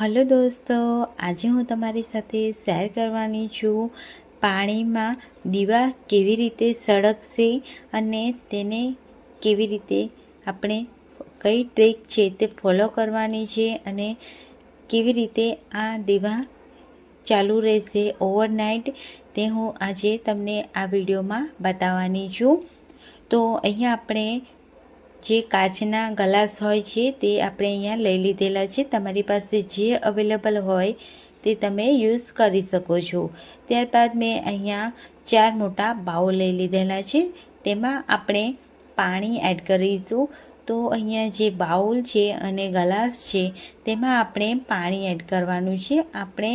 Hello દોસ્તો, આજે હું તમારી સાથે શેર કરવાની છું પાણીમાં દીવા કેવી રીતે સળગશે અને તેને કેવી રીતે આપણે કઈ ટ્રીક છે તે ફોલો કરવાની છે અને કેવી રીતે આ દીવા ચાલુ રહેશે ઓવરનાઇટ તે હું આજે તમને આ વિડીયોમાં બતાવવાની છું. તો અહીંયા આપણે જે કાચના ગ્લાસ હોય છે તે આપણે અહીંયા લઈ લીધેલા છે. તમારી પાસે જે અવેલેબલ હોય તે તમે યુઝ કરી શકો છો. ત્યારબાદ મેં અહીંયા ચાર મોટા બાઉલ લઈ લીધેલા છે. તેમાં આપણે પાણી એડ કરીશું. તો અહીંયા જે બાઉલ છે અને ગ્લાસ છે તેમાં આપણે પાણી એડ કરવાનું છે. આપણે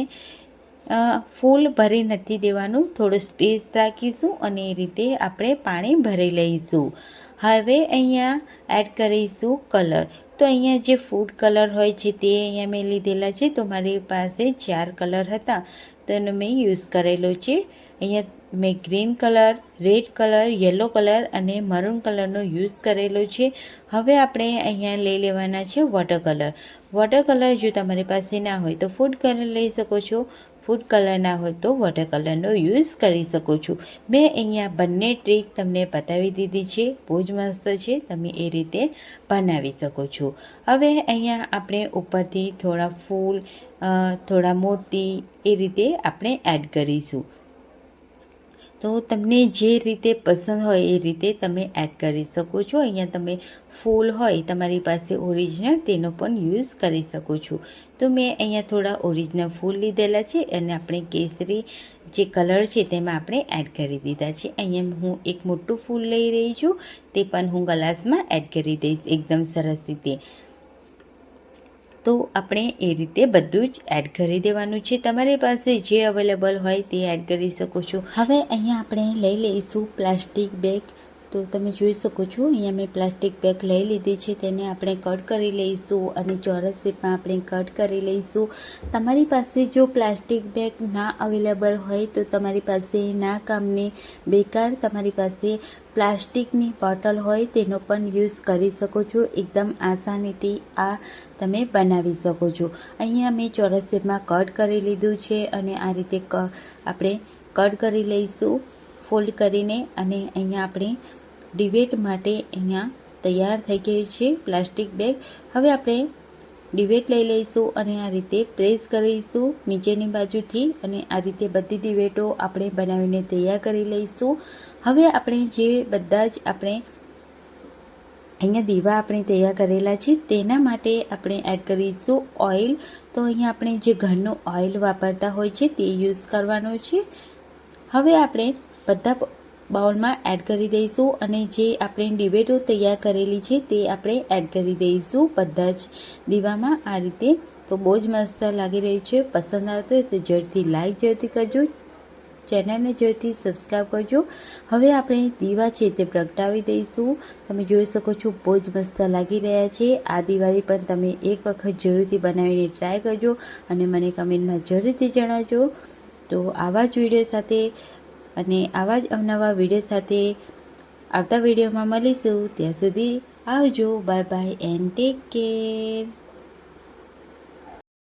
ફૂલ ભરી નથી દેવાનું. થોડું સ્પેસ રાખીશું અને એ રીતે આપણે પાણી ભરી લઈશું. હવે અહીંયા એડ કરીશું કલર તો અહીંયા જે ફૂડ કલર હોય છે તે અહીંયા મેં લીધેલા છે. તો મારી પાસે ચાર કલર હતા. તેનો મેં યુઝ કરેલો છે. અહીંયા મેં green colour red colour yellow colour અને મરૂન કલરનો યુઝ કરેલો છે. હવે આપણે અહીંયા લઈ લેવાના છે વોટર કલર વોટર કલર જો તમારી પાસે ના હોય તો ફૂડ કલર લઈ શકો છો. ફૂડ કલરના હોય તો વોટર કલરનો યુઝ કરી શકો છો. મેં અહીંયા બંને ટ્રીક તમને બતાવી દીધી છે. બહુ જ મસ્ત છે. તમે એ રીતે બનાવી શકો છો. હવે અહીંયા આપણે ઉપરથી થોડા ફૂલ થોડા મોતી એ રીતે આપણે એડ કરીશું. તો તમને જે રીતે પસંદ હોય એ રીતે તમે એડ કરી શકો છો. અહીંયા તમે ફૂલ હોય તમારી પાસે ઓરિજિનલ તેનો પણ યુઝ કરી શકો છો. તો મેં અહીંયા થોડા ઓરિજિનલ ફૂલ લીધેલા છે અને આપણે કેસરી જે કલર છે તેમાં આપણે એડ કરી દીધા છે. અહીંયા હું એક મોટું ફૂલ લઈ રહી છું, તે પણ હું ગ્લાસમાં એડ કરી દઈશ. એકદમ સરસ રીતે. તો આપણે એ રીતે બધું જ એડ કરી દેવાનું છે. તમારી પાસે જે અવેલેબલ હોય તે એડ કરી શકો છો. હવે અહીંયા આપણે લઈ લઈશું પ્લાસ્ટિક બેગ તો તમે જોઈ શકો છો, અહીંયા મેં પ્લાસ્ટિક બેગ લઈ લીધી છે, તેને આપણે કટ કરી લઈશું અને ચોરસ શેપમાં આપણે કટ કરી લઈશું. તમારી પાસે જો પ્લાસ્ટિક બેગ ના અવેલેબલ હોય તો તમારી પાસે ના કામની બેકાર તમારી પાસે પ્લાસ્ટિકની બોટલ હોય તેનો પણ યુઝ કરી શકો છો, એકદમ આસાનીથી આ તમે બનાવી શકો છો. અહીંયા મેં ચોરસ શેપમાં કટ કરી લીધું છે અને આ રીતે આપણે કટ કરી લઈશું, ફોલ્ડ કરીને અને અહીંયા આપણે ડિબેટ માટે અહીંયા તૈયાર થઈ ગઈ છે પ્લાસ્ટિક બેગ. હવે આપણે ડિબેટ લઈ લઈશું અને આ રીતે પ્રેસ કરીશું નીચેની બાજુથી અને આ રીતે બધી ડિબેટો આપણે બનાવીને તૈયાર કરી લઈશું. હવે આપણે જે બધા જ આપણે અહીંયા દીવા આપણે તૈયાર કરેલા છે તેના માટે આપણે એડ કરીશું ઓઇલ. તો અહીંયા આપણે જે ઘરનું ઓઇલ વાપરતા હોય છે તે યુઝ કરવાનો છે. હવે આપણે બધા બાઉલમાં એડ કરી દઈશું અને જે આપણે ડિબેટો તૈયાર કરેલી છે તે આપણે એડ કરી દઈશું બધા જ દીવામાં આ રીતે. તો બહુ જ મસ્ત લાગી રહ્યું છે. પસંદ આવતો હોય તો જલ્દથી લાઈક જલ્દી કરજો. ચેનલને જોઈતી સબસ્ક્રાઈબ કરજો. હવે આપણે દીવા છે તે પ્રગટાવી દઈશું. તમે જોઈ શકો છો બહુ જ મસ્ત લાગી રહ્યા છે. આ દિવાળી પણ તમે એક વખત જરૂરથી બનાવીને ટ્રાય કરજો અને મને કમેન્ટમાં જરૂરથી જણાવજો. તો આવા જ વીડિયો સાથે અને આવા જ અવનવા વીડિયો સાથે આવતા વિડીયોમાં મળીશું. ત્યાં સુધી આવજો. Bye bye and take care